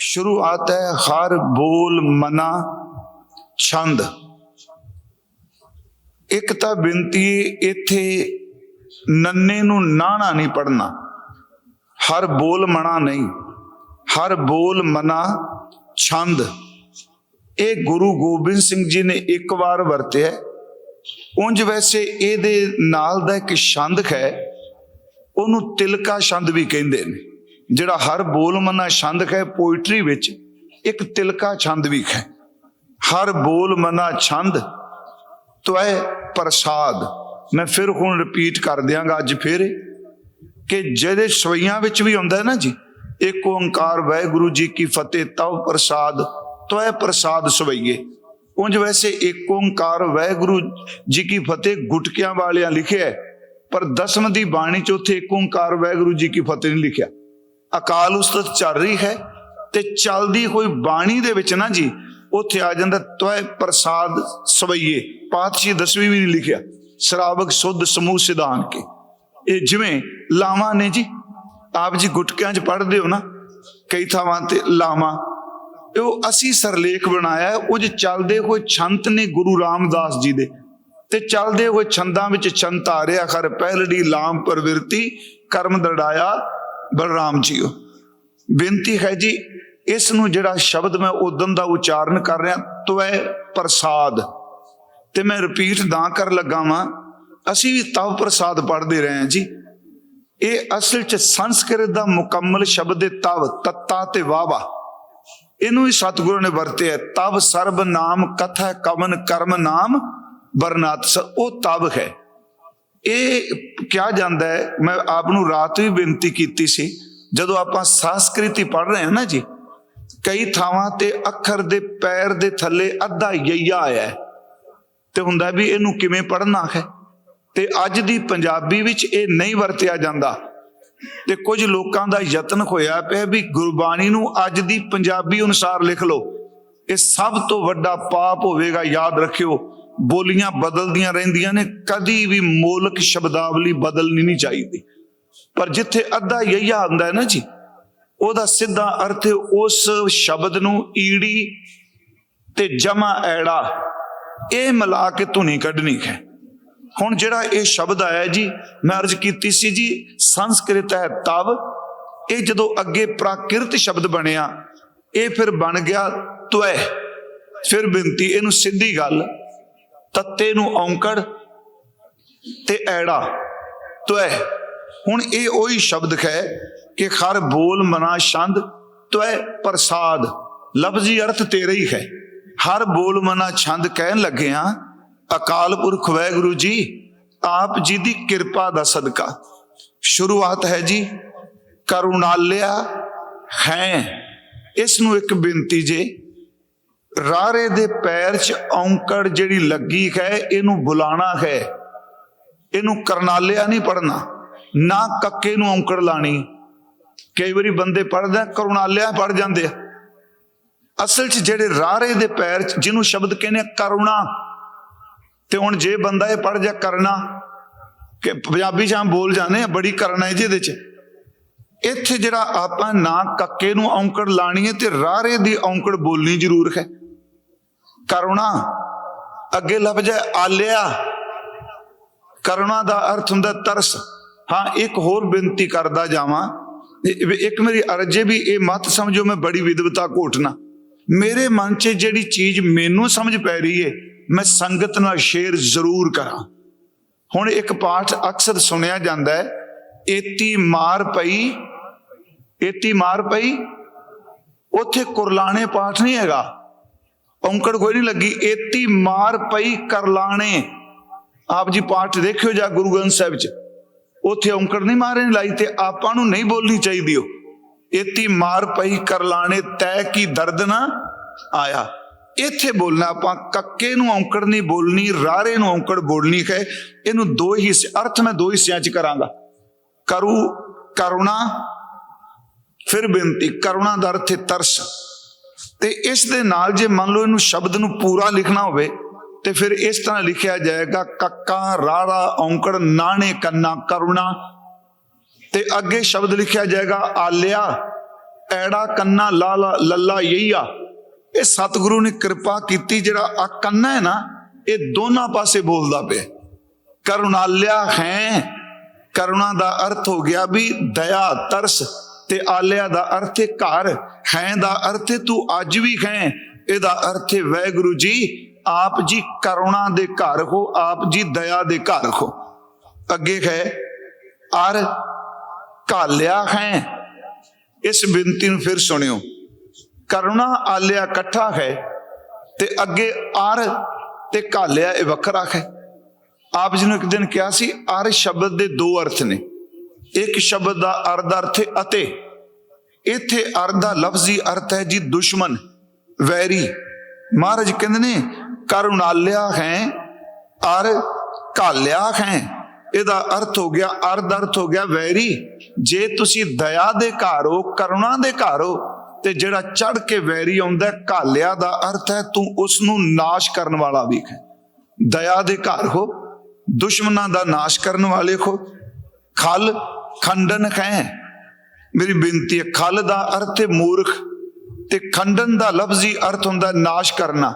शुरुआत है हर बोल मना ਛੰਦ ਇੱਕ ਤਾਂ ਬੇਨਤੀ ਇੱਥੇ ਨੰਨੇ ਨੂੰ ਨਾਣਾ ਨਹੀਂ ਪੜਨਾ ਹਰ ਬੋਲ ਮਣਾ ਨਹੀਂ ਹਰ ਬੋਲ ਮਨਾ ਛੰਦ ਇਹ ਗੁਰੂ ਗੋਬਿੰਦ ਸਿੰਘ ਜੀ ਨੇ ਇੱਕ ਵਾਰ ਵਰਤਿਆ ਉਂਝ ਵੈਸੇ ਇਹਦੇ ਨਾਲ ਦਾ ਇੱਕ ਛੰਦ ਹੈ ਉਹਨੂੰ ਤਿਲਕਾ ਛੰਦ ਵੀ ਕਹਿੰਦੇ ਨੇ ਜਿਹੜਾ ਹਰ ਬੋਲ ਮਨਾ ਛੰਦ ਹੈ ਪੋਇਟਰੀ ਵਿੱਚ ਇੱਕ ਤਿਲਕਾ ਛੰਦ ਵੀ ਹੈ ਹਰ ਬੋਲ ਮਨਾ ਛੰਦ, ਤਵੈ ਪ੍ਰਸਾਦ। ਮੈਂ ਫਿਰ ਹੁਣ ਰਿਪੀਟ ਕਰ ਦਿਆਂਗਾ ਅੱਜ ਫਿਰ, ਕਿ ਜਿਹਦੇ ਸਵਈਆਂ ਵਿੱਚ ਵੀ ਹੁੰਦਾ ਨਾ ਜੀ, ਇੱਕ ਓੰਕਾਰ ਵਾਹਿਗੁਰੂ ਜੀ ਕੀ ਫਤਿਹ, ਤਵ ਪ੍ਰਸਾਦ, ਤਵੈ ਪ੍ਰਸਾਦ ਸਵਈਏ। ਉਂਝ ਵੈਸੇ ਇੱਕ ਓੰਕਾਰ ਵਾਹਿਗੁਰੂ ਜੀ ਕੀ ਫਤਿਹ ਗੁਟਕਿਆਂ ਵਾਲਿਆਂ ਲਿਖਿਆ ਪਰ ਦਸਮ ਦੀ ਬਾਣੀ ਚ ਉੱਥੇ ਇੱਕ ਓੰਕਾਰ ਵਾਹਿਗੁਰੂ ਜੀ ਕੀ ਫਤਿਹ ਨਹੀਂ ਲਿਖਿਆ। ਅਕਾਲ ਉਸਤਤ ਚੱਲ ਰਹੀ ਹੈ ਤੇ ਚੱਲਦੀ ਹੋਈ ਬਾਣੀ ਦੇ ਵਿੱਚ ਨਾ ਜੀ, ਉੱਥੇ ਆ ਜਾਂਦਾ, ਤਵੈ ਪ੍ਰਸਾਦ ਸਵਈਏ। ਪਾਤਸ਼ਾਹੀ ਦਸਵੀਂ ਵੀ ਨਹੀਂ ਲਿਖਿਆ। ਸ਼ਰਾਬਕ ਸੁਧ ਸਮੂਹ ਸਿਧਾਨ ਕੇ। ਇਹ ਜਿਵੇਂ ਲਾਵਾਂ ਨੇ ਜੀ, ਆਪ ਜੀ ਗੁਟਕਿਆਂ 'ਚ ਪੜ੍ਹਦੇ ਹੋ ਨਾ, ਕਈ ਥਾਵਾਂ ਤੇ ਲਾਵਾਂ। ਇਹ ਉਹ ਅਸੀਂ ਸਰਲੇਖ ਬਣਾਇਆ ਉਹ 'ਚ ਚੱਲਦੇ ਹੋਏ ਛੰਤ ਨੇ ਗੁਰੂ ਰਾਮਦਾਸ ਜੀ ਦੇ। ਤੇ ਚੱਲਦੇ ਹੋਏ ਛੰਦਾਂ ਵਿੱਚ ਛੰਤ ਆ ਰਿਹਾ ਖਰ ਪਹਿਲੜੀ ਲਾਮ ਪ੍ਰਵਿਰਤੀ, ਕਰਮ ਦੜਾਇਆ ਬਲਰਾਮ ਜੀਓ। ਬੇਨਤੀ ਹੈ ਜੀ, ਇਸ ਨੂੰ ਜਿਹੜਾ ਸ਼ਬਦ ਮੈਂ ਉਦੋਂ ਦਾ ਉਚਾਰਨ ਕਰ ਰਿਹਾ, ਤਵੈ ਪ੍ਰਸਾਦ। ਤੇ ਮੈਂ ਰਿਪੀਟ ਨਾ ਕਰ ਲੱਗਾ ਵਾਂ, ਅਸੀਂ ਵੀ ਤਵ ਪ੍ਰਸਾਦ ਪੜ੍ਹਦੇ ਰਹੇ ਹਾਂ ਜੀ। ਇਹ ਅਸਲ ਚ ਸੰਸਕ੍ਰਿਤ ਦਾ ਮੁਕੰਮਲ ਸ਼ਬਦ ਹੈ ਤਵ, ਤੱਤਾ ਤੇ ਵਾਵਾ। ਇਹਨੂੰ ਹੀ ਸਤਿਗੁਰੂ ਨੇ ਵਰਤਿਆ ਤਵ ਸਰਬ ਨਾਮ ਕਥਾ ਕਵਨ ਕਰਮ ਨਾਮ ਬਰਨਾਤ ਉਹ ਤਵ ਹੈ। ਇਹ ਕਿਹਾ ਜਾਂਦਾ ਹੈ, ਮੈਂ ਆਪ ਨੂੰ ਰਾਤ ਵੀ ਬੇਨਤੀ ਕੀਤੀ ਸੀ, ਜਦੋਂ ਆਪਾਂ ਸੰਸਕ੍ਰਿਤੀ ਪੜ੍ਹ ਰਹੇ ਹਾਂ ਨਾ ਜੀ, ਕਈ ਥਾਵਾਂ ਤੇ ਅੱਖਰ ਦੇ ਪੈਰ ਦੇ ਥੱਲੇ ਅੱਧਾ ਯਈਆ ਆਇਆ ਤੇ ਹੁੰਦਾ ਵੀ ਇਹਨੂੰ ਕਿਵੇਂ ਪੜ੍ਹਨਾ ਹੈ? ਤੇ ਅੱਜ ਦੀ ਪੰਜਾਬੀ ਵਿੱਚ ਇਹ ਨਹੀਂ ਵਰਤਿਆ ਜਾਂਦਾ। ਤੇ ਕੁਝ ਲੋਕਾਂ ਦਾ ਯਤਨ ਹੋਇਆ ਪਿਆ ਵੀ ਗੁਰਬਾਣੀ ਨੂੰ ਅੱਜ ਦੀ ਪੰਜਾਬੀ ਅਨੁਸਾਰ ਲਿਖ ਲਓ, ਇਹ ਸਭ ਤੋਂ ਵੱਡਾ ਪਾਪ ਹੋਵੇਗਾ, ਯਾਦ ਰੱਖਿਓ। ਬੋਲੀਆਂ ਬਦਲਦੀਆਂ ਰਹਿੰਦੀਆਂ ਨੇ, ਕਦੀ ਵੀ ਮੂਲਕ ਸ਼ਬਦਾਵਲੀ ਬਦਲਣੀ ਨਹੀਂ ਚਾਹੀਦੀ। ਪਰ ਜਿੱਥੇ ਅੱਧਾ ਯਈਆ ਹੁੰਦਾ ਹੈ ਨਾ ਜੀ, ਉਹਦਾ ਸਿੱਧਾ ਅਰਥ ਉਸ ਸ਼ਬਦ ਨੂੰ ਈੜੀ ਤੇ ਜਮਾ ਐੜਾ, ਇਹ ਮਿਲਾ ਕੇ ਧੁਨੀ ਕੱਢਣੀ ਹੈ। ਹੁਣ ਜਿਹੜਾ ਇਹ ਸ਼ਬਦ ਆਇਆ ਜੀ, ਮੈਂ ਅਰਜ਼ ਕੀਤੀ ਸੀ ਜੀ, ਸੰਸਕ੍ਰਿਤ ਹੈ ਤਵ, ਇਹ ਜਦੋਂ ਅੱਗੇ ਪ੍ਰਾਕਿਰਤ ਸ਼ਬਦ ਬਣਿਆ, ਇਹ ਫਿਰ ਬਣ ਗਿਆ ਤਵੈ। ਫਿਰ ਬੇਨਤੀ, ਇਹਨੂੰ ਸਿੱਧੀ ਗੱਲ ਤੱਤੇ ਨੂੰ ਔਂਕੜ ਤੇ ਐੜਾ। ਤਵੈ ਹੁਣ ਇਹ ਉਹੀ ਸ਼ਬਦ ਹੈ ਕਿ ਖਰ ਬੋਲ ਮਨਾ ਛੰਦ ਤਵੈ ਪ੍ਰਸਾਦ। ਲਫ਼ਜ਼ੀ ਅਰਥ ਤੇਰਾ ਹੀ ਹੈ ਹਰ ਬੋਲ ਮਨਾ ਛੰਦ ਕਹਿਣ ਲੱਗਿਆ, ਅਕਾਲ ਪੁਰਖ ਵੈਗੁਰੂ ਜੀ, ਆਪ ਜੀ ਦੀ ਕਿਰਪਾ ਦਾ ਸਦਕਾ। ਸ਼ੁਰੂਆਤ ਹੈ ਜੀ, ਕਰੁਣਾਲਿਆ ਹੈ। ਇਸ ਨੂੰ ਇੱਕ ਬੇਨਤੀ ਜੇ ਰਾਰੇ ਦੇ ਪੈਰ 'ਚ ਔਂਕੜ ਜਿਹੜੀ ਲੱਗੀ ਹੈ, ਇਹਨੂੰ ਬੁਲਾਣਾ ਹੈ। ਇਹਨੂੰ ਕਰਨਾਲਿਆ ਨਹੀਂ ਪੜਨਾ ਨਾ ਕੱਕੇ ਨੂੰ ਔਂਕੜ ਲਾਣੀ। ਕਈ ਵਾਰੀ ਬੰਦੇ ਪੜਦਾ ਕਰੁਣਾਲਿਆ ਪੜ ਜਾਂਦੇ ਆ। ਅਸਲ 'ਚ ਜਿਹੜੇ ਰਾਰੇ ਦੇ ਪੈਰ 'ਚ, ਜਿਹਨੂੰ ਸ਼ਬਦ ਕਹਿੰਦੇ ਕਰੁਣਾ। ਤੇ ਹੁਣ ਜੇ ਬੰਦਾ ਇਹ ਪੜ ਜਾ ਕਰਨਾ, ਕਿ ਪੰਜਾਬੀ ਚ ਆਮ ਬੋਲ ਜਾਂਦੇ ਆ, ਬੜੀ ਕਰਨਾ ਹੈ ਜਿਹਦੇ ਚ ਇੱਥੇ ਜਿਹੜਾ ਆਪਾਂ ਨਾ ਕੱਕੇ ਨੂੰ ਔਂਕੜ ਲਾਣੀ ਹੈ, ਤੇ ਰਾਰੇ ਦੀ ਔਂਕੜ ਬੋਲਣੀ ਜ਼ਰੂਰ ਹੈ। ਕਰੁਣਾ ਅੱਗੇ ਲਫ਼ਜ਼ ਹੈ ਆਲਿਆ। ਕਰੁਣਾ ਦਾ ਅਰਥ ਹੁੰਦਾ ਤਰਸ। ਹਾਂ, ਇੱਕ ਹੋਰ ਬੇਨਤੀ ਕਰਦਾ ਜਾਵਾਂ। ਇੱਕ ਮੇਰੀ ਅਰਜ਼ੇ ਵੀ ਇਹ ਮਤ ਸਮਝੋ, ਮੈਂ ਬੜੀ ਵਿਦਵਤਾ ਘੋਟਣਾ ਮੇਰੇ ਮਨ 'ਚ ਜਿਹੜੀ ਚੀਜ਼ ਮੈਨੂੰ ਸਮਝ ਪੈ ਰਹੀ ਹੈ ਮੈਂ ਸੰਗਤ ਨਾਲ ਸ਼ੇਅਰ ਜ਼ਰੂਰ ਕਰਾਂ। ਹੁਣ ਇੱਕ ਪਾਠ ਅਕਸਰ ਸੁਣਿਆ ਜਾਂਦਾ ਹੈ, ਏਤੀ ਮਾਰ ਪਈ, ਏਤੀ ਮਾਰ ਪਈ। ਉੱਥੇ ਕੁਰਲਾਣੇ ਪਾਠ ਨਹੀਂ ਹੈਗਾ। ਔਂਕੜ ਕੋਈ ਨਹੀਂ ਲੱਗੀ, ਏਤੀ ਮਾਰ ਪਈ ਕਰਲਾਣੇ। ਆਪ ਜੀ ਪਾਠ ਦੇਖਿਓ ਜਾ ਗੁਰੂ ਗ੍ਰੰਥ ਸਾਹਿਬ ਚ। ਉੱਥੇ ਔਂਕੜ ਨਹੀਂ ਮਾਰੇ ਲਾਈ ਤੇ ਆਪਾਂ ਨੂੰ ਨਹੀਂ ਬੋਲਣੀ ਚਾਹੀਦੀ ਉਹ। ਏਤੀ ਮਾਰ ਪਈ ਕਰਲਾਣੇ, ਤੈ ਕੀ ਦਰਦ ਨਾ ਆਇਆ। ਇੱਥੇ ਬੋਲਣਾ, ਆਪਾਂ ਕੱਕੇ ਨੂੰ ਔਂਕੜ ਨਹੀਂ ਬੋਲਣੀ, ਰਾਰੇ ਨੂੰ ਔਂਕੜ ਬੋਲਣੀ ਹੈ। ਇਹਨੂੰ ਦੋ ਹੀ ਹਿੱਸੇ, ਅਰਥ ਮੈਂ ਦੋ ਹਿੱਸਿਆਂ ਚ ਕਰਾਂਗਾ। ਕਰੂ, ਕਰੁਣਾ, ਫਿਰ ਬੇਨਤੀ, ਕਰੁਣਾ ਦਾ ਅਰਥ ਹੈ ਤਰਸ। ਤੇ ਇਸ ਦੇ ਨਾਲ ਜੇ ਮੰਨ ਲਓ ਇਹਨੂੰ ਸ਼ਬਦ ਨੂੰ ਪੂਰਾ ਲਿਖਣਾ ਹੋਵੇ, ਤੇ ਫਿਰ ਇਸ ਤਰ੍ਹਾਂ ਲਿਖਿਆ ਜਾਏਗਾ, ਕੱਕਾ ਰਾਰਾ ਔਂਕੜ, ਨਾਣੇ, ਕੰਨਾ, ਕਰੁਣਾ। ਤੇ ਅੱਗੇ ਸ਼ਬਦ ਲਿਖਿਆ ਜਾਏਗਾ, ਆਲਿਆ, ਐੜਾ, ਕੰਨਾ, ਲਾਲਾ ਲਾ ਲੱਲਾ, ਯਈਆ। ਇਹ ਸਤਿਗੁਰੂ ਨੇ ਕਿਰਪਾ ਕੀਤੀ, ਜਿਹੜਾ ਆ ਕੰਨਾ ਹੈ ਨਾ, ਇਹ ਦੋਨਾਂ ਪਾਸੇ ਬੋਲਦਾ ਪਿਆ। ਕਰੁਣਾਲਿਆ ਹੈ, ਕਰੁਣਾ ਦਾ ਅਰਥ ਹੋ ਗਿਆ ਵੀ ਦਇਆ, ਤਰਸ। ਤੇ ਆਲਿਆ ਦਾ ਅਰਥ ਹੈ ਘਰ, ਹੈ ਦਾ ਅਰਥ ਹੈ ਤੂੰ ਅੱਜ ਵੀ ਹੈ। ਇਹਦਾ ਅਰਥ ਹੈ ਵੈਗੁਰੂ ਜੀ, ਆਪ ਜੀ ਕਰੁਣਾ ਦੇ ਘਰ ਹੋ, ਆਪ ਜੀ ਦਇਆ ਦੇ ਘਰ ਹੋ। ਅੱਗੇ ਹੈ, ਅਰ ਕਾਲਿਆ ਹੈ। ਇਸ ਬੇਨਤੀ ਨੂੰ ਫਿਰ ਸੁਣਿਓ। ਕਰੁਣਾ ਆਲਿਆ ਇਕੱਠਾ ਹੈ ਤੇ ਅੱਗੇ ਅਰ ਤੇ ਕਾਲਿਆ ਇਹ ਵੱਖਰਾ ਹੈ। ਆਪ ਜੀ ਨੂੰ ਇੱਕ ਦਿਨ ਕਿਹਾ ਸੀ, ਅਰ ਸ਼ਬਦ ਦੇ ਦੋ ਅਰਥ ਨੇ। ਇੱਕ ਸ਼ਬਦ ਦਾ ਅਰਧ ਅਰਥ ਹੈ ਅਤੇ ਇੱਥੇ ਅਰ ਦਾ ਲਫ਼ਜ਼ੀ ਅਰਥ ਹੈ ਜੀ ਦੁਸ਼ਮਨ ਵੈਰੀ। ਮਹਾਰਾਜ ਕਹਿੰਦੇ ਨੇ ਕਰੁਣਾਲਿਆ ਹੈ ਅਰ ਕਾਲਿਆ ਹੈ। ਇਹਦਾ ਅਰਥ ਹੋ ਗਿਆ ਅਰਧ ਅਰਥ ਹੋ ਗਿਆ ਵੈਰੀ। ਜੇ ਤੁਸੀਂ ਦਇਆ ਦੇ ਘਰ ਹੋ ਕਰੁਣਾ ਦੇ ਘਰ ਹੋ ਤੇ ਜਿਹੜਾ ਚੜ ਕੇ ਵੈਰੀ ਆਉਂਦਾ ਹੈ, ਕਾਲਿਆ ਦਾ ਅਰਥ ਹੈ ਤੂੰ ਉਸ ਨੂੰ ਨਾਸ਼ ਕਰਨ ਵਾਲਾ ਵੀ ਹੈ ਦਇਆ ਦੇ ਘਰ ਹੋ ਦੁਸ਼ਮਣਾਂ ਦਾ ਨਾਸ਼ ਕਰਨ ਵਾਲੇ ਹੋ ਖਲ ਖੰਡਨ ਹੈ। ਮੇਰੀ ਬੇਨਤੀ ਹੈ, ਖਲ ਦਾ ਅਰਥ ਹੈ ਮੂਰਖ ਤੇ ਖੰਡਨ ਦਾ ਲਫ਼ਜ਼ੀ ਅਰਥ ਹੁੰਦਾ ਨਾਸ਼ ਕਰਨਾ।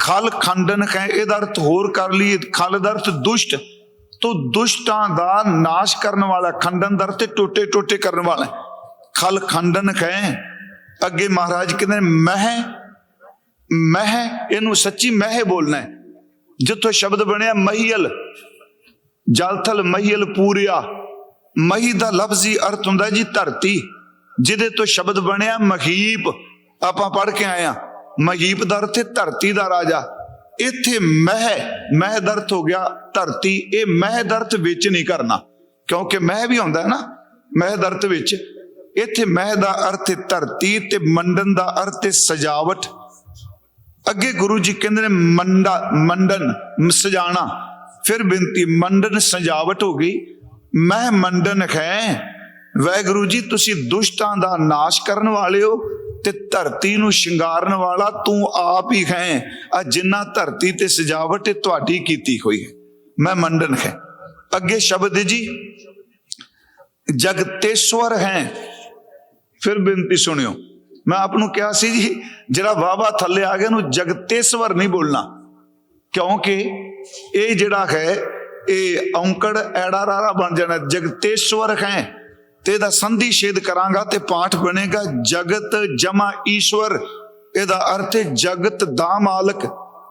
ਖਲ ਖੰਡਨ ਹੈ, ਇਹਦਾ ਅਰਥ ਹੋਰ ਕਰ ਲਈਏ। ਖਲ ਦਾ ਅਰਥ ਦੁਸ਼ਟ, ਤੋ ਦੁਸ਼ਟਾਂ ਦਾ ਨਾਸ਼ ਕਰਨ ਵਾਲਾ, ਖੰਡਨ ਦਾ ਅਰਥ ਟੋਟੇ ਟੋਟੇ ਕਰਨ ਵਾਲਾ। ਖਲ ਖੰਡਨ ਹੈ, ਅੱਗੇ ਮਹਾਰਾਜ ਕਹਿੰਦੇ ਮਹਿ ਮਹਿ, ਇਹਨੂੰ ਸੱਚੀ ਮਹਿ ਬੋਲਣਾ ਹੈ। ਜਿੱਥੋਂ ਸ਼ਬਦ ਬਣਿਆ, ਮਹੀਲ, ਜਲਥਲ ਮਹੀਲ ਪੂਰਿਆ। ਮਹੀ ਦਾ ਲਫ਼ਜ਼ੀ ਅਰਥ ਹੁੰਦਾ ਜੀ ਧਰਤੀ, ਜਿਹਦੇ ਤੋਂ ਸ਼ਬਦ ਬਣਿਆ ਮਹੀਪ। ਆਪਾਂ ਪੜ੍ਹ ਕੇ ਆਏ ਆ ਮਹੀਪ ਦਾ ਅਰਥ ਹੈ ਧਰਤੀ ਦਾ ਰਾਜਾ। ਇੱਥੇ ਮਹਿ ਮਹਿ ਦਰਥ ਹੋ ਗਿਆ ਧਰਤੀ, ਇਹ ਮਹਿ ਦਰਥ ਵਿੱਚ ਨਹੀਂ ਕਰਨਾ, ਕਿਉਂਕਿ ਮਹਿ ਵੀ ਹੁੰਦਾ ਹੈ ਨਾ, ਮਹਿ ਦਰਥ ਵਿੱਚ। ਇੱਥੇ ਮਹਿ ਦਾ ਅਰਥ ਹੈ ਧਰਤੀ ਤੇ ਮੰਡਨ ਦਾ ਅਰਥ ਹੈ ਸਜਾਵਟ। ਅੱਗੇ ਗੁਰੂ ਜੀ ਕਹਿੰਦੇ ਨੇ ਮੰਡਾ, ਮੰਡਨ ਮ- ਸਜਾਣਾ। ਫਿਰ ਬੇਨਤੀ, ਮੰਡਨ ਸਜਾਵਟ ਹੋ ਗਈ। ਮੈਂ ਮੰਡਨ ਹੈ। ਵੈਗੁਰੂ ਜੀ, ਤੁਸੀਂ ਦੁਸ਼ਟਾਂ ਦਾ ਨਾਸ਼ ਕਰਨ ਵਾਲੇ ਹੋ ਤੇ ਧਰਤੀ ਨੂੰ ਸ਼ਿੰਗਾਰਨ ਵਾਲਾ ਤੂੰ ਆਪ ਹੀ ਹੈ। ਆ ਜਿੰਨਾ ਧਰਤੀ ਤੇ ਸਜਾਵਟ ਇਹ ਤੁਹਾਡੀ ਕੀਤੀ ਹੋਈ ਹੈ। ਮੈਂ ਮੰਡਨ ਹੈ। ਅੱਗੇ ਸ਼ਬਦ ਜੀ, ਜਗਤੇਸ਼ਵਰ ਹੈ। ਫਿਰ ਬੇਨਤੀ ਸੁਣਿਓ, ਮੈਂ ਆਪ ਨੂੰ ਕਿਹਾ ਸੀ ਜੀ, ਜਿਹੜਾ ਵਾਵਾ ਥੱਲੇ ਆ ਗਿਆ ਨੂੰ ਜਗਤੇਸ਼ਵਰ ਨਹੀਂ ਬੋਲਣਾ। ਕਿਉਂਕਿ ਇਹ ਜਿਹੜਾ ਹੈ ਇਹ ਔਂਕੜ ਐੜਾ ਰਾਰਾ ਬਣ ਜਾਣਾ। ਜਗਤੇਸ਼ਵਰ ਹੈ, ਤੇ ਇਹਦਾ ਸੰਧੀ ਛੇਦ ਕਰਾਂਗਾ ਤੇ ਪਾਠ ਬਣੇਗਾ। ਜਗਤ ਜਮਾ ਈਸ਼ਵਰ, ਇਹਦਾ ਅਰਥ ਹੈ ਜਗਤ ਦਾ ਮਾਲਕ।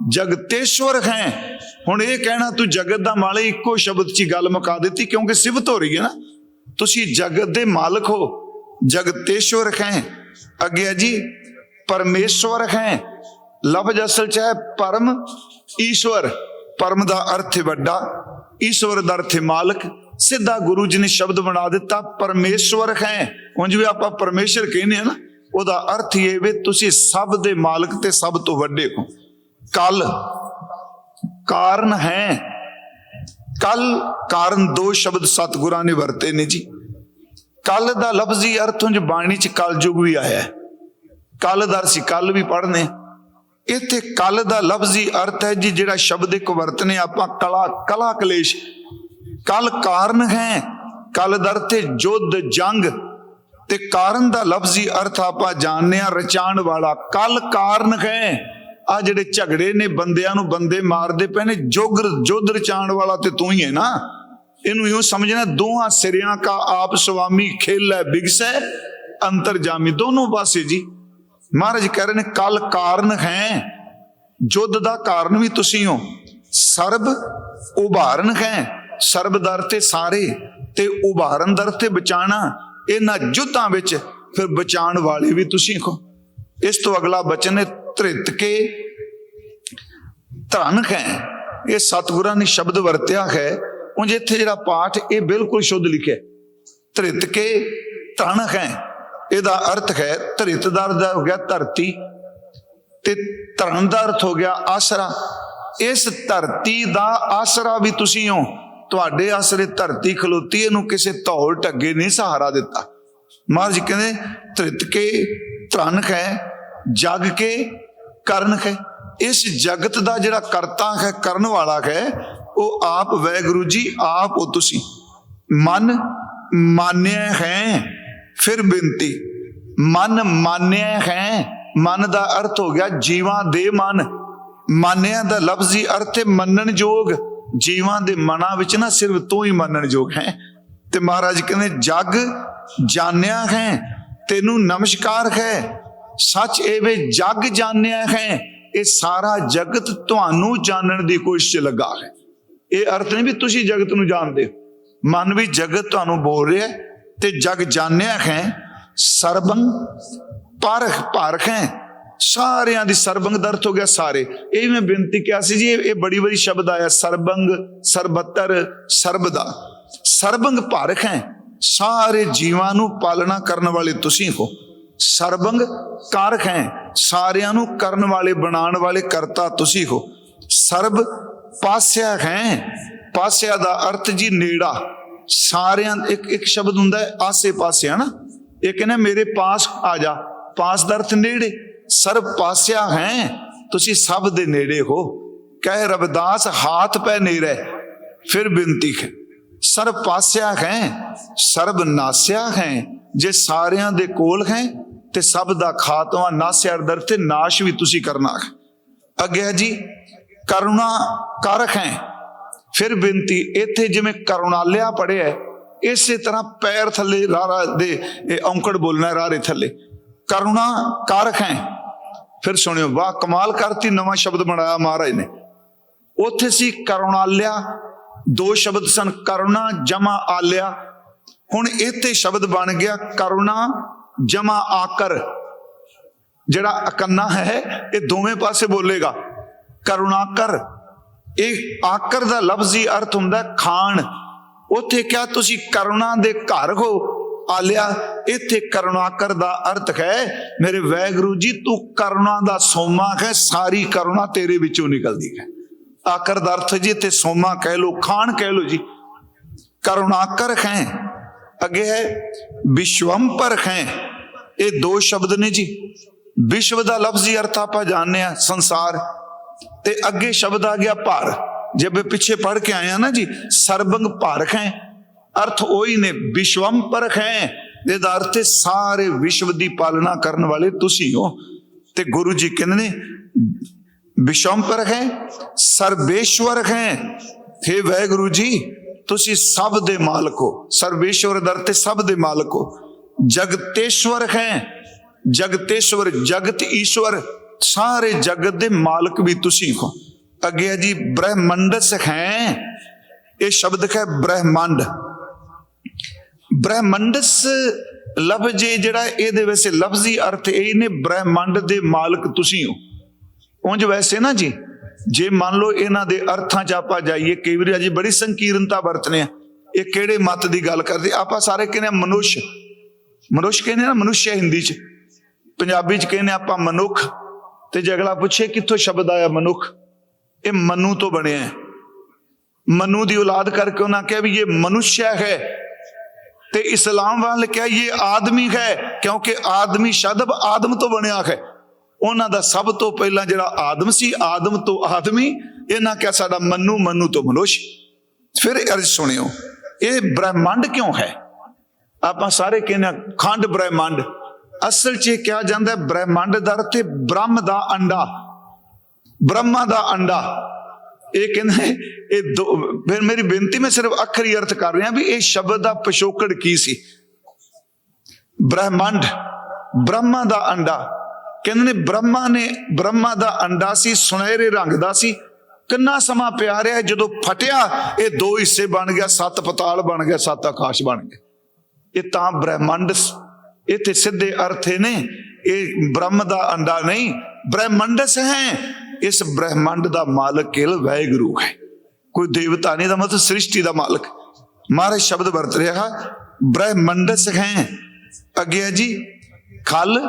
ਜਗਤੇਸ਼ਵਰ ਹੈ। ਹੁਣ ਇਹ ਕਹਿਣਾ, ਤੂੰ ਜਗਤ ਦਾ ਮਾਲਕ, ਇੱਕੋ ਸ਼ਬਦ 'ਚ ਗੱਲ ਮੁਕਾ ਦਿੱਤੀ, ਕਿਉਂਕਿ ਸਿਵਤ ਹੋ ਰਹੀ ਹੈ ਨਾ। ਤੁਸੀਂ ਜਗਤ ਦੇ ਮਾਲਕ ਹੋ, ਜਗਤੇਸ਼ਵਰ ਹੈ। ਅੱਗੇ ਹੈ ਜੀ, ਪਰਮੇਸ਼ਵਰ ਹੈ। ਲਫ਼ਜ਼ ਅਸਲ ਚ ਹੈ ਪਰਮ ਈਸ਼ਵਰ। ਪਰਮ ਦਾ ਅਰਥ ਵੱਡਾ। ਈਸ਼ਵਰ ਦਾ ਅਰਥ ਹੈ ਮਾਲਕ, ਸਿੱਧਾ ਗੁਰੂ ਜੀ ਨੇ ਸ਼ਬਦ ਬਣਾ ਦਿੱਤਾ, ਪਰਮੇਸ਼ਵਰ ਹੈ। ਉਂਝ ਵੀ ਆਪਾਂ ਪਰਮੇਸ਼ਰ ਕਹਿੰਦੇ ਆ ਨਾ, ਉਹਦਾ ਅਰਥ ਇਹ ਵੇ ਤੁਸੀਂ ਸਭ ਦੇ ਮਾਲਕ ਤੇ ਸਭ ਤੋਂ ਵੱਡੇ ਹੋ। ਕੱਲ ਕਾਰਨ ਹੈ। ਕੱਲ ਕਾਰਨ ਦੋ ਸ਼ਬਦ ਸਤਿਗੁਰਾਂ ਨੇ ਵਰਤੇ ਨੇ ਜੀ। ਕੱਲ ਦਾ ਲਫ਼ਜ਼ੀ ਅਰਥ ਉਂਝ ਬਾਣੀ ਚ ਕਲਯੁਗ ਵੀ ਆਇਆ ਹੈ। ਕੱਲ ਦਾ ਅਸੀਂ ਕੱਲ ਵੀ ਪੜ੍ਹਨੇ। ਇੱਥੇ ਕੱਲ ਦਾ ਲਫ਼ਜ਼ੀ ਅਰਥ ਹੈ ਜੀ, ਜਿਹੜਾ ਸ਼ਬਦ ਇੱਕ ਵਰਤਨੇ ਆਪਾਂ ਕਲਾ ਕਲਾ ਕਲੇਸ਼। ਕੱਲ ਕਾਰਨ ਹੈ, ਕੱਲ ਦਾ ਅਰਥ ਹੈ ਜੁੱਧ ਜੰਗ। ਤੇ ਕਾਰਨ ਦਾ ਲਫ਼ਜ਼ੀ ਅਰਥ ਆਪਾਂ ਜਾਣਦੇ ਆ ਰਚਾਣ ਵਾਲਾ। ਕੱਲ ਕਾਰਨ ਹੈ ਆ ਜਿਹੜੇ ਝਗੜੇ ਨੇ, ਬੰਦਿਆਂ ਨੂੰ ਬੰਦੇ ਮਾਰਦੇ ਪਏ ਨੇ ਜੋਗਰ ਜੁੱਧ ਰਚਾਣ ਵਾਲਾ ਤੇ ਤੂੰ ਹੀ ਹੈ ਨਾ। ਇਹਨੂੰ ਇਉਂ ਸਮਝਣਾ, ਦੋਹਾਂ ਸਿਰਿਆਂ ਕਾ ਆਪ ਸੁਆਮੀ ਖੇਲ ਹੈ, ਬਿਗਸੈ ਅੰਤਰ ਜਾਮੀ ਦੋਨੋਂ ਪਾਸੇ ਜੀ। ਮਹਾਰਾਜ ਕਹਿ ਰਹੇ ਨੇ ਕੱਲ ਕਾਰਨ ਹੈ। ਜੁੱਧ ਦਾ ਕਾਰਨ ਵੀ ਤੁਸੀਂ ਹੋ। ਸਰਬ ਉਭਾਰਨ ਹੈ। ਸਰਬ ਦਰ ਤੇ ਸਾਰੇ ਤੇ ਉਭਾਰਨ ਦਰ ਤੇ ਬਚਾਣਾ, ਇਹਨਾਂ ਜੁੱਧਾਂ ਵਿੱਚ ਫਿਰ ਬਚਾਉਣ ਵਾਲੇ ਵੀ ਤੁਸੀਂ ਹੋ। ਇਸ ਤੋਂ ਅਗਲਾ ਬਚਨ ਹੈ ਧ੍ਰਿਤ ਕੇ ਧਨ ਹੈ। ਇਹ ਸਤਿਗੁਰਾਂ ਨੇ ਸ਼ਬਦ ਵਰਤਿਆ ਹੈ। ਉਂਝ ਇੱਥੇ ਜਿਹੜਾ ਪਾਠ ਇਹ ਬਿਲਕੁਲ ਸ਼ੁੱਧ ਲਿਖਿਆ ਹੈ। ਧ੍ਰਿਤ ਕੇ ਧਨ ਹੈ। ਇਹਦਾ ਅਰਥ ਹੈ ਧ੍ਰਿਤ ਦਾ ਅਰਥ ਹੋ ਗਿਆ ਧਰਤੀ ਤੇ ਧਰਨ ਦਾ ਅਰਥ ਹੋ ਗਿਆ ਆਸਰਾ। ਇਸ ਧਰਤੀ ਦਾ ਆਸਰਾ ਵੀ ਤੁਸੀਂ ਹੋ। ਤੁਹਾਡੇ ਆਸਰੇ ਧਰਤੀ ਖਲੋਤੀ, ਇਹਨੂੰ ਕਿਸੇ ਧੌਲ ਢੱਗੇ ਨਹੀਂ ਸਹਾਰਾ ਦਿੱਤਾ। ਮਹਾਰਾਜ ਕਹਿੰਦੇ, ਧ੍ਰਿਤ ਕੇ ਧਰਨ ਹੈ ਜਗ ਕੇ ਕਰਨ ਹੈ ਇਸ ਜਗਤ ਦਾ ਜਿਹੜਾ ਕਰਤਾ ਹੈ ਕਰਨ ਵਾਲਾ ਹੈ ਉਹ ਆਪ ਵੈਗੁਰੂ ਜੀ, ਆਪ ਹੋ ਤੁਸੀਂ। ਮਨ ਮਾਨਿਆ ਹੈ। ਫਿਰ ਬੇਨਤੀ, ਮਨ ਮਾਨਿਆ ਹੈ, ਮਨ ਦਾ ਅਰਥ ਹੋ ਗਿਆ ਜੀਵਾਂ ਦੇ ਮਨ। ਮਾਨਿਆ ਦਾ ਲਫ਼ਜ਼ੀ ਅਰਥ ਹੈ ਮੰਨਣ ਯੋਗ। ਜੀਵਾਂ ਦੇ ਮਨਾਂ ਵਿੱਚ ਨਾ ਸਿਰਫ ਤੂੰ ਹੀ ਮੰਨਣ ਯੋਗ ਹੈ। ਤੇ ਮਹਾਰਾਜ ਕਹਿੰਦੇ, ਜਗ ਜਾਣਿਆ ਹੈ, ਤੈਨੂੰ ਨਮਸਕਾਰ ਹੈ। ਸੱਚ ਐਵੇਂ ਜਗ ਜਾਣਿਆ ਹੈ, ਇਹ ਸਾਰਾ ਜਗਤ ਤੁਹਾਨੂੰ ਜਾਣਨ ਦੀ ਕੋਸ਼ਿਸ਼ 'ਚ ਲੱਗਾ ਹੈ। ਇਹ ਅਰਥ ਨਹੀਂ ਵੀ ਤੁਸੀਂ ਜਗਤ ਨੂੰ ਜਾਣਦੇ ਹੋ। ਮਨ ਵੀ ਜਗਤ ਤੁਹਾਨੂੰ ਬੋਲ ਰਿਹਾ ਹੈ ਤੇ ਜਗ ਜਾਣਿਆ ਹੈ, ਸਰਬੰ ਪਰਖ ਪਰਖ ਹੈ। ਸਾਰਿਆਂ ਦੀ ਸਰਬੰਗ ਦਰਥ ਹੋ ਗਿਆ ਸਾਰੇ। ਇਹ ਵੀ ਮੈਂ ਬੇਨਤੀ ਕਿਹਾ ਸੀ ਜੀ, ਇਹ ਇਹ ਬੜੀ ਵਾਰੀ ਸ਼ਬਦ ਆਇਆ, ਸਰਬੰਗ, ਸਰਬੱਤਰ, ਸਰਬਦਾ। ਸਰਬੰਗ ਪਰਖ ਹੈ। ਸਾਰੇ ਜੀਵਾਂ ਨੂੰ ਪਾਲਣਾ ਕਰਨ ਵਾਲੇ ਤੁਸੀਂ ਹੋ। ਸਰਬੰਗ ਕਾਰਕ ਹੈ। ਸਾਰਿਆਂ ਨੂੰ ਕਰਨ ਵਾਲੇ, ਬਣਾਉਣ ਵਾਲੇ ਕਰਤਾ ਤੁਸੀਂ ਹੋ। ਸਰਬ ਪਾਸਿਆ ਹੈ। ਪਾਸਿਆ ਦਾ ਅਰਥ ਜੀ ਨੇੜਾ। ਸਾਰਿਆਂ ਇੱਕ ਇੱਕ ਸ਼ਬਦ ਹੁੰਦਾ ਹੈ ਆਸੇ ਪਾਸੇ ਹਨਾ? ਇਹ ਕਹਿੰਦਾ, ਮੇਰੇ ਪਾਸ ਆ ਜਾ। ਪਾਸ ਦਾ ਅਰਥ ਨੇੜੇ। ਸਰਬ ਪਾਸਿਆ ਹੈ। ਤੁਸੀਂ ਸਭ ਦੇ ਨੇੜੇ ਹੋ। ਕਹਿ ਰਬਦਾਸ ਹਾਥ ਪੈ ਨੇੜੇ। ਫਿਰ ਬੇਨਤੀ ਹੈ। ਸਰਬ ਪਾਸਿਆ ਹੈ, ਸਰਬ ਨਾਸਿਆ ਹੈ। ਜੇ ਸਾਰਿਆਂ ਦੇ ਕੋਲ ਹੈ, ਤੇ ਸਭ ਦਾ ਖਾਤਮਾ ਨਾਸਿਆ ਦਰ ਤੇ ਨਾਸ਼ ਵੀ ਤੁਸੀਂ ਕਰਨਾ ਹੈ। ਅੱਗੇ ਹੈ ਜੀ, ਕਰੁਣਾ ਕਾਰਕ ਹੈ। ਫਿਰ ਬੇਨਤੀ, ਇੱਥੇ ਜਿਵੇਂ ਕਰੁਣਾਲਿਆ ਪੜਿਆ ਇਸੇ ਤਰ੍ਹਾਂ ਪੈਰ ਥੱਲੇ ਰਾਰਾ ਦੇ, ਇਹ ਔਂਕੜ ਬੋਲਣਾ ਰਾਰੇ ਥੱਲੇ। ਕਰੁਣਾ ਕਾਰਕ ਹੈ। ਫਿਰ ਸੁਣਿਓ, ਵਾਹ, ਕਮਾਲ ਕਰਤੀ, ਨਵਾਂ ਸ਼ਬਦ ਬਣਾਇਆ ਮਹਾਰਾਜ ਨੇ। ਉੱਥੇ ਸੀ ਕਰੁਣਾਲਿਆ, ਦੋ ਸ਼ਬਦ ਸਨ, ਕਰੁਣਾ ਜਮਾ ਆਲਿਆ। ਹੁਣ ਇੱਥੇ ਸ਼ਬਦ ਬਣ ਗਿਆ, ਕਰੁਣਾ ਜਮਾ ਆਕਰ। ਜਿਹੜਾ ਅਕੰਨਾ ਹੈ, ਇਹ ਦੋਵੇਂ ਪਾਸੇ ਬੋਲੇਗਾ, ਕਰੁਣਾਕਰ। ਇਹ ਆਕਰ ਦਾ ਲਫ਼ਜ਼ੀ ਅਰਥ ਹੁੰਦਾ ਖਾਣ। ਉੱਥੇ ਕਿਹਾ ਤੁਸੀਂ ਕਰੁਣਾ ਦੇ ਘਰ ਹੋ, ਆਲਿਆ, ਇੱਥੇ ਕਰੁਣਾਕਰ ਦਾ ਅਰਥ ਹੈ, ਮੇਰੇ ਵੈਗੁਰੂ ਜੀ, ਤੂੰ ਕਰੁਣਾ ਦਾ ਸੋਮਾ ਹੈ, ਸਾਰੀ ਕਰੁਣਾ ਤੇਰੇ ਵਿੱਚੋਂ ਨਿਕਲਦੀ ਹੈ। ਆਕਰ ਦਾ ਅਰਥ ਜੀ ਤੇ ਸੋਮਾ ਕਹਿ ਲੋ ਖਾਣ ਕਹਿ ਲੋ ਜੀ। ਕਰੁਣਾਕਰ ਹੈ, ਅੱਗੇ ਹੈ, ਵਿਸ਼ਵੰਪਰ ਹੈ। ਇਹ ਦੋ ਸ਼ਬਦ ਨੇ ਜੀ। ਵਿਸ਼ਵ ਦਾ ਲਫ਼ਜ਼ੀ ਅਰਥ ਆਪਾਂ ਜਾਣਦੇ ਆ ਸੰਸਾਰ। ਤੇ ਅੱਗੇ ਸ਼ਬਦ ਆ ਗਿਆ ਭਾਰ। ਜਦ ਪਿੱਛੇ ਪੜ ਕੇ ਆਇਆ ਨਾ ਜੀ, ਸਰਬੰਗ ਭਾਰਖ ਹੈ। ਅਰਥ ਉਹੀ ਨੇ ਵਿਸ਼ਵੰਪਰਖ ਹੈ। ਇਹਦਾ ਅਰਥ ਹੈ ਸਾਰੇ ਵਿਸ਼ਵ ਦੀ ਪਾਲਣਾ ਕਰਨ ਵਾਲੇ ਤੁਸੀਂ ਹੋ। ਤੇ ਗੁਰੂ ਜੀ ਕਹਿੰਦੇ ਨੇ ਵਿਸ਼ਵੰਪਰਖ ਹੈ ਸਰਬੇਸ਼ਵਰ ਹੈ। हे ਵੈਗੁਰੂ ਜੀ, ਤੁਸੀਂ ਸਭ ਦੇ ਮਾਲਕ ਹੋ। ਸਰਵੇਸ਼ਵਰ ਦਰ ਤੇ ਸਭ ਦੇ ਮਾਲਕ ਹੋ। ਜਗਤੇਸ਼ਵਰ ਹੈ। ਜਗਤੇਸ਼ਵਰ, ਜਗਤ ਈਸ਼ਵਰ। ਸਾਰੇ ਜਗਤ ਦੇ ਮਾਲਕ ਵੀ ਤੁਸੀਂ ਹੋ। ਅੱਗੇ ਹੈ ਜੀ, ਬ੍ਰਹਿਮੰਡਸ ਹੈ। ਇਹ ਸ਼ਬਦ ਹੈ ਬ੍ਰਹਿਮੰਡ। ਬ੍ਰਹਿਮੰਡਸ ਲਫ਼ਜ਼ ਜਿਹੜਾ ਇਹਦੇ ਵੈਸੇ ਲਫ਼ਜ਼ੀ ਅਰਥ ਇਹ ਨੇ, ਬ੍ਰਹਿਮੰਡ ਦੇ ਮਾਲਕ ਤੁਸੀਂ ਹੋ। ਉਂਝ ਵੈਸੇ ਨਾ ਜੀ, ਜੇ ਮੰਨ ਲਓ ਇਹਨਾਂ ਦੇ ਅਰਥਾਂ 'ਚ ਆਪਾਂ ਜਾਈਏ, ਕਈ ਵਾਰੀ ਅਜੇ ਬੜੀ ਸੰਕੀਰਨਤਾ ਵਰਤਨੇ ਆ। ਇਹ ਕਿਹੜੇ ਮਤ ਦੀ ਗੱਲ ਕਰਦੇ? ਆਪਾਂ ਸਾਰੇ ਕਹਿੰਦੇ ਆ ਮਨੁੱਖ ਮਨੁੱਖ ਕਹਿੰਦੇ ਨਾ ਮਨੁੱਖ ਹਿੰਦੀ 'ਚ। ਪੰਜਾਬੀ 'ਚ ਕਹਿੰਦੇ ਆਪਾਂ ਮਨੁੱਖ। ਤੇ ਜੇ ਅਗਲਾ ਪੁੱਛੇ ਕਿੱਥੋਂ ਸ਼ਬਦ ਆਇਆ ਮਨੁੱਖ ਇਹ ਮਨੂ ਤੋਂ ਬਣਿਆ ਹੈ। ਮਨੂ ਦੀ ਔਲਾਦ ਕਰਕੇ ਉਹਨਾਂ ਕਿਹਾ ਵੀ ਇਹ ਮਨੁੱਸ਼ਯ ਹੈ। ਤੇ ਇਸਲਾਮ ਵਾਲੇ ਕਿਹਾ ਇਹ ਆਦਮੀ ਹੈ ਕਿਉਂਕਿ ਆਦਮੀ ਸ਼ਬਦ ਆਦਮ ਤੋਂ ਬਣਿਆ ਹੈ। ਉਹਨਾਂ ਦਾ ਸਭ ਤੋਂ ਪਹਿਲਾਂ ਜਿਹੜਾ ਆਦਮ ਸੀ ਆਦਮ ਤੋਂ ਆਦਮੀ ਇਹਨਾਂ ਕਿਹਾ ਸਾਡਾ ਮਨੂ ਮਨੂ ਤੋਂ ਮਨੁਸ਼। ਫਿਰ ਅਰਜ਼ ਸੁਣਿਓ ਇਹ ਬ੍ਰਹਿਮੰਡ ਕਿਉਂ ਹੈ? ਆਪਾਂ ਸਾਰੇ ਕਹਿੰਦੇ ਹਾਂ, ਖੰਡ ਬ੍ਰਹਿਮੰਡ। ਅਸਲ 'ਚ ਇਹ ਕਿਹਾ ਜਾਂਦਾ ਬ੍ਰਹਿਮੰਡ ਬ੍ਰਹਮੰਡ ਦਾ ਅਰਥ ਬ੍ਰਹਮ ਦਾ ਅੰਡਾ। ਬ੍ਰਹਮਾ ਦਾ ਅੰਡਾ। ਇਹ ਕਹਿੰਦੇ ਇਹ ਦੋ ਫਿਰ ਮੇਰੀ ਬੇਨਤੀ, ਮੈਂ ਸਿਰਫ ਅੱਖਰੀ ਅਰਥ ਕਰ ਰਿਹਾ ਵੀ ਇਹ ਸ਼ਬਦ ਦਾ ਪਿਛੋਕੜ ਕੀ ਸੀ? ਬ੍ਰਹਿਮੰਡ, ਬ੍ਰਹਮਾ ਦਾ ਅੰਡਾ। ਕਹਿੰਦੇ ਨੇ ਬ੍ਰਹਮਾ ਨੇ, ਬ੍ਰਹਮਾ ਦਾ ਅੰਡਾ ਸੀ, ਸੁਨਹਿਰੇ ਰੰਗ ਦਾ ਸੀ। ਕਿੰਨਾ ਸਮਾਂ ਪਿਆ ਰਿਹਾ ਜਦੋਂ ਫਟਿਆ, ਇਹ ਦੋ ਹਿੱਸੇ ਬਣ ਗਿਆ, ਸੱਤ ਪਤਾਲ ਬਣ ਗਿਆ, ਸੱਤ ਆਕਾਸ਼ ਬਣ ਗਿਆ ਇਹ ਤਾਂ ਬ੍ਰਹਿਮੰਡ ਸ- ਇੱਥੇ ਸਿੱਧੇ ਅਰਥੇ ਨੇ। ਇਹ ਬ੍ਰਹਮ ਦਾ ਅੰਡਾ ਨਹੀਂ, ਬ੍ਰਹਮੰਡਸ ਹੈ। ਇਸ ਬ੍ਰਹਮੰਡ ਦਾ ਮਾਲਕ ਕੇਵਲ ਵੈਗੁਰੂ ਹੈ। ਕੋਈ ਦੇਵਤਾ ਨਹੀਂ ਦਾ ਮਤਲਬ, ਸ੍ਰਿਸ਼ਟੀ ਦਾ ਮਾਲਕ। ਮਹਾਰਾਜ ਸ਼ਬਦ ਵਰਤ ਰਿਹਾ ਬ੍ਰਹਮੰਡਸ ਹੈ। ਅੱਗੇ ਹੈ ਜੀ, ਖਲ,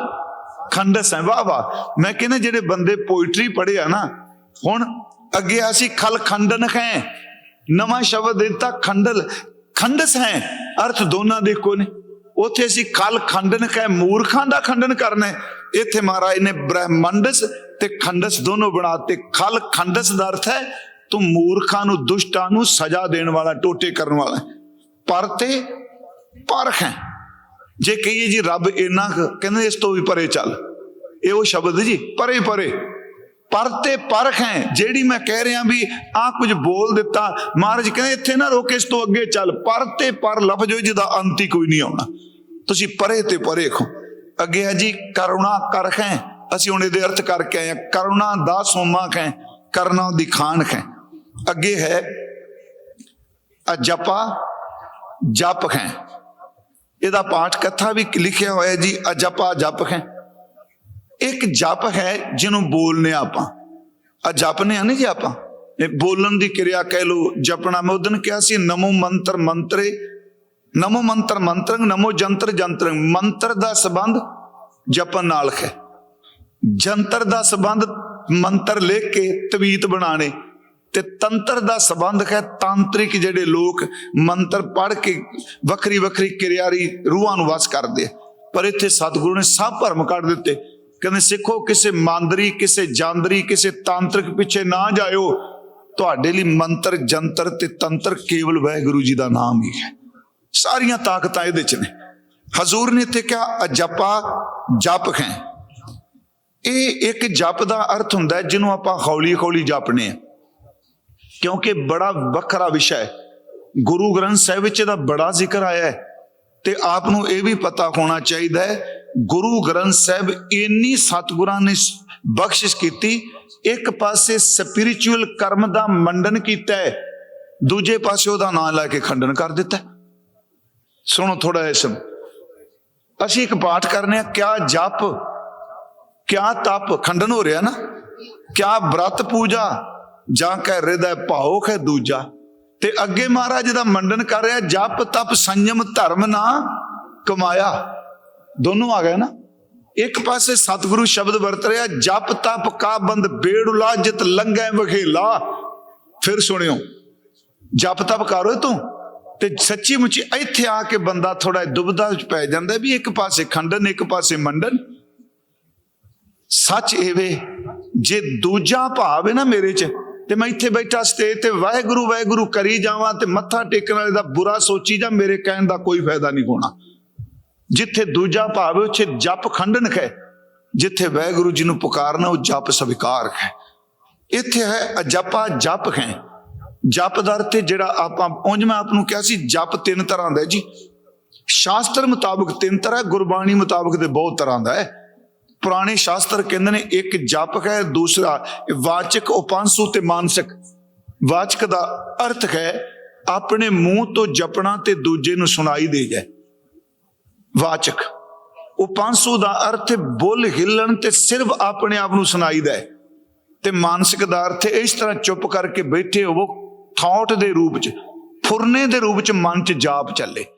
ਖੰਡਸ ਹੈ। ਵਾਹ ਵਾਹ। ਮੈਂ ਕਹਿੰਦਾ ਜਿਹੜੇ ਬੰਦੇ ਪੋਇਟਰੀ ਪੜ੍ਹਿਆ ਨਾ, ਹੁਣ ਅੱਗੇ ਅਸੀਂ ਖਲ ਖੰਡਨ ਹੈ। ਨਵਾਂ ਸ਼ਬਦ ਦਿੱਤਾ ਖੰਡਲ। ਖੰਡਸ ਹੈ। ਅਰਥ ਦੋਨਾਂ ਦੇ ਇੱਕੋ ਨੇ। ਉੱਥੇ ਅਸੀਂ ਖਲ ਖੰਡਨ ਕਹੇ ਮੂਰਖਾਂ ਦਾ ਖੰਡਨ ਕਰਨਾ ਹੈ। ਇੱਥੇ ਮਹਾਰਾਜ ਨੇ ਬ੍ਰਹਮੰਡਸ ਤੇ ਖੰਡਸ ਦੋਨੋਂ ਬਣਾਤੇ ਖਲ ਖੰਡਸ ਦਾ ਅਰਥ ਹੈ, ਤੂੰ ਮੂਰਖਾਂ ਨੂੰ, ਦੁਸ਼ਟਾਂ ਨੂੰ ਸਜ਼ਾ ਦੇਣ ਵਾਲਾ, ਟੋਟੇ ਕਰਨ ਵਾਲਾ ਪਰ ਤੇ ਪਰਖ ਹੈ। ਜੇ ਕਹੀਏ ਜੀ, ਰੱਬ ਇੰਨਾ ਕਹਿੰਦੇ ਇਸ ਤੋਂ ਵੀ ਪਰੇ ਚੱਲ। ਇਹ ਉਹ ਸ਼ਬਦ ਜੀ ਪਰੇ ਪਰੇ ਪਰ ਤੇ ਪਰਖ ਹੈ, ਜਿਹੜੀ ਮੈਂ ਕਹਿ ਰਿਹਾ ਵੀ ਆ ਕੁਝ ਬੋਲ ਦਿੱਤਾ। ਮਹਾਰਾਜ ਕਹਿੰਦੇ, ਇੱਥੇ ਨਾ ਰੋਕ, ਇਸ ਤੋਂ ਅੱਗੇ ਚੱਲ। ਪਰ ਤੇ ਪਰ ਲਫ਼ਜ਼ ਹੋਈ ਜਿਹਦਾ ਅੰਤ ਹੀ ਕੋਈ ਨਹੀਂ ਆਉਣਾ। ਤੁਸੀਂ ਪਰੇ ਤੇ ਪਰੇ ਖੋ ਅੱਗੇ ਹੈ ਜੀ, ਕਰੁਣਾ ਕਰਖ ਹੈ। ਅਸੀਂ ਹੁਣ ਇਹਦੇ ਅਰਥ ਕਰਕੇ ਆਏ ਹਾਂ। ਕਰੁਣਾ ਦਾ ਸੋਮਾ ਹੈ ਕਰਨਾ ਦੀ ਖਾਨ ਹੈ ਅੱਗੇ ਹੈ, ਅਜਪਾ, ਜਪ ਹੈ ਇਹਦਾ ਪਾਠ ਕਥਾ ਵੀ ਲਿਖਿਆ ਹੋਇਆ ਜੀ, ਅਜਪਾ, ਜਪ ਹੈ ਇੱਕ ਜਪ ਹੈ ਜਿਹਨੂੰ ਬੋਲਨੇ ਆਪਾਂ। ਆ ਜਪਨੇ ਆ ਨਹੀਂ ਜੀ ਆਪਾਂ? ਇਹ ਬੋਲਣ ਦੀ ਕਿਰਿਆ ਕਹਿ ਲੋ ਜਪਣਾ। ਮੈਂ ਉਦਨ ਕਿਹਾ ਸੀ, ਨਮੋ ਮੰਤਰ ਮੰਤਰੇ। ਨਮੋ ਮੰਤਰ ਮੰਤਰੰ, ਨਮੋ ਜੰਤਰ ਜੰਤਰੰ। ਮੰਤਰ ਦਾ ਸੰਬੰਧ ਜਪਨ ਨਾਲ ਹੈ। ਜੰਤਰ ਦਾ ਸੰਬੰਧ ਮੰਤਰ ਲਿਖ ਕੇ ਤਵੀਤ ਬਣਾਣੇ ਤੇ ਤੰਤਰ ਦਾ ਸੰਬੰਧ ਹੈ ਤਾਂਤਰਿਕ ਜਿਹੜੇ ਲੋਕ ਮੰਤਰ ਪੜ੍ਹ ਕੇ ਵੱਖਰੀ ਵੱਖਰੀ ਕਿਰਿਆਰੀ ਰੂਹਾਂ ਨੂੰ ਵਸ ਕਰਦੇ ਪਰ ਇੱਥੇ ਸਤਿਗੁਰੂ ਨੇ ਸਭ ਭਰਮ ਕੱਢ ਦਿੱਤੇ। ਕਹਿੰਦੇ, ਸਿੱਖੋ, ਕਿਸੇ ਮੰਦਰੀ, ਕਿਸੇ ਜਾਂਦਰੀ ਕਿਸੇ ਤਾਂਤਰਿਕ ਪਿੱਛੇ ਨਾ ਜਾਇਓ। ਤੁਹਾਡੇ ਲਈ ਮੰਤਰ, ਜੰਤਰ ਤੇ ਤੰਤਰ ਕੇਵਲ ਵਾਹਿਗੁਰੂ ਜੀ ਦਾ ਨਾਮ ਹੀ ਹੈ। ਸਾਰੀਆਂ ਤਾਕਤਾਂ ਇਹਦੇ ਚ ਨੇ। ਹਜ਼ੂਰ ਨੇ ਇੱਥੇ ਕਿਹਾ, ਅਜਪਾ ਜਪ ਹੈ। ਇਹ ਇੱਕ ਜਪ ਦਾ ਅਰਥ ਹੁੰਦਾ ਜਿਹਨੂੰ ਆਪਾਂ ਹੌਲੀ ਹੌਲੀ ਜਪਨੇ ਆ ਕਿਉਂਕਿ ਬੜਾ ਵੱਖਰਾ ਵਿਸ਼ਾ ਹੈ। ਗੁਰੂ ਗ੍ਰੰਥ ਸਾਹਿਬ ਵਿੱਚ ਇਹਦਾ ਬੜਾ ਜ਼ਿਕਰ ਆਇਆ ਹੈ ਤੇ ਆਪ ਨੂੰ ਇਹ ਵੀ ਪਤਾ ਹੋਣਾ ਚਾਹੀਦਾ ਹੈ ਗੁਰੂ ਗ੍ਰੰਥ ਸਾਹਿਬ ਇੰਨੀ ਸਤਿਗੁਰਾਂ ਨੇ ਬਖਸ਼ਿਸ਼ ਕੀਤੀ, ਇੱਕ ਪਾਸੇ ਸਪਿਰਚੁਅਲ ਕਰਮ ਦਾ ਮੰਡਨ ਕੀਤਾ ਹੈ, ਦੂਜੇ ਪਾਸੇ ਉਹਦਾ ਨਾਂ ਲੈ ਕੇ ਖੰਡਨ ਕਰ ਦਿੱਤਾ ਸੁਣੋ ਥੋੜਾ ਇਸ ਅਸੀਂ ਇੱਕ ਪਾਠ ਕਰਨੇ ਆ, ਕਿਆ ਜਪ, ਕਿਆ ਤਪ, ਖੰਡਨ ਹੋ ਰਿਹਾ ਨਾ? ਕਿਆ ਬ੍ਰਤ ਪੂਜਾ, ਜਾਂ ਕਹਿ ਹਿਰਦੈ ਭਾਉਖ ਹੈ ਦੂਜਾ? ਤੇ ਅੱਗੇ ਮਹਾਰਾਜ ਦਾ ਮੰਡਨ ਕਰ ਰਿਹਾ, ਜਪ, ਤਪ, ਸੰਯਮ, ਧਰਮ ਨਾ ਕਮਾਇਆ। ਦੋਨੋਂ ਆ ਗਏ ਨਾ। ਇੱਕ ਪਾਸੇ ਸਤਿਗੁਰੂ ਸ਼ਬਦ ਵਰਤ ਰਿਹਾ, ਜਪ ਤਪ ਕਾ ਬੰਦ ਬੇੜੁਲਾ ਜਿਤ ਲੰਘੈ ਵਖੇਲਾ ਫਿਰ ਸੁਣਿਓ, ਜਪ ਤਪ ਕਰੋ ਤੂੰ? ਤੇ ਸੱਚੀ ਮੁੱਚੀ ਇੱਥੇ ਆ ਕੇ ਬੰਦਾ ਥੋੜਾ ਦੁਬਦਾ ਵਿੱਚ ਪੈ ਜਾਂਦਾ ਵੀ ਇੱਕ ਪਾਸੇ ਖੰਡਨ, ਇੱਕ ਪਾਸੇ ਮੰਡਨ। ਸੱਚ ਇਹ ਜੇ ਦੂਜਾ ਭਾਵ ਹੈ ਨਾ ਮੇਰੇ 'ਚ, ਤੇ ਮੈਂ ਇੱਥੇ ਬੈਠਾ ਸਟੇਜ ਤੇ ਵਾਹਿਗੁਰੂ ਵਾਹਿਗੁਰੂ ਕਰੀ ਜਾਵਾਂ ਤੇ ਮੱਥਾ ਟੇਕਣ ਵਾਲੇ ਦਾ ਬੁਰਾ ਸੋਚੀ ਜਾਂ ਮੇਰੇ ਕਹਿਣ ਦਾ ਕੋਈ ਫਾਇਦਾ ਨਹੀਂ ਹੋਣਾ। ਜਿੱਥੇ ਦੂਜਾ ਭਾਵ ਹੈ, ਉੱਥੇ ਜਪ ਖੰਡਨਕ ਹੈ। ਜਿੱਥੇ ਵਾਹਿਗੁਰੂ ਜੀ ਨੂੰ ਪੁਕਾਰਨਾ ਉਹ ਜਪ ਸਵੀਕਾਰ ਹੈ। ਇੱਥੇ ਹੈ ਅਜਪਾ ਜਪ ਹੈ। ਜਪ ਦਾ ਅਰਥ ਜਿਹੜਾ ਆਪਾਂ, ਉਂਝ ਮੈਂ ਆਪ ਨੂੰ ਕਿਹਾ ਸੀ, ਜਪ ਤਿੰਨ ਤਰ੍ਹਾਂ ਦਾ ਜੀ। ਸ਼ਾਸਤਰ ਮੁਤਾਬਕ ਤਿੰਨ ਤਰ੍ਹਾਂ ਗੁਰਬਾਣੀ ਮੁਤਾਬਕ ਤੇ ਬਹੁਤ ਤਰ੍ਹਾਂ ਦਾ ਹੈ। ਪੁਰਾਣੇ ਸ਼ਾਸਤਰ ਕਹਿੰਦੇ ਨੇ, ਇੱਕ ਜਪ ਹੈ, ਦੂਸਰਾ ਵਾਚਕ ਉਪਾਂਸੂ ਤੇ ਮਾਨਸਿਕ। ਵਾਚਕ ਦਾ ਅਰਥ ਹੈ, ਆਪਣੇ ਮੂੰਹ ਤੋਂ ਜਪਣਾ ਤੇ ਦੂਜੇ ਨੂੰ ਸੁਣਾਈ ਦੇ ਜਾਏ। ਵਾਚਕ। ਉਹ ਉਪਾਂਸੂ ਦਾ ਅਰਥ ਬੁੱਲ ਹਿੱਲਣ ਤੇ ਸਿਰਫ ਆਪਣੇ ਆਪ ਨੂੰ ਸੁਣਾਈਦਾ ਹੈ। ਤੇ ਮਾਨਸਿਕ ਦਾ ਅਰਥ ਇਸ ਤਰ੍ਹਾਂ ਚੁੱਪ ਕਰਕੇ ਬੈਠੇ ਹੋਵੋ, ਥਾਟ ਦੇ ਰੂਪ ਚ, ਫੁਰਨੇ ਦੇ ਰੂਪ ਚ ਮਨ ਚ ਜਾਪ ਚੱਲੇ।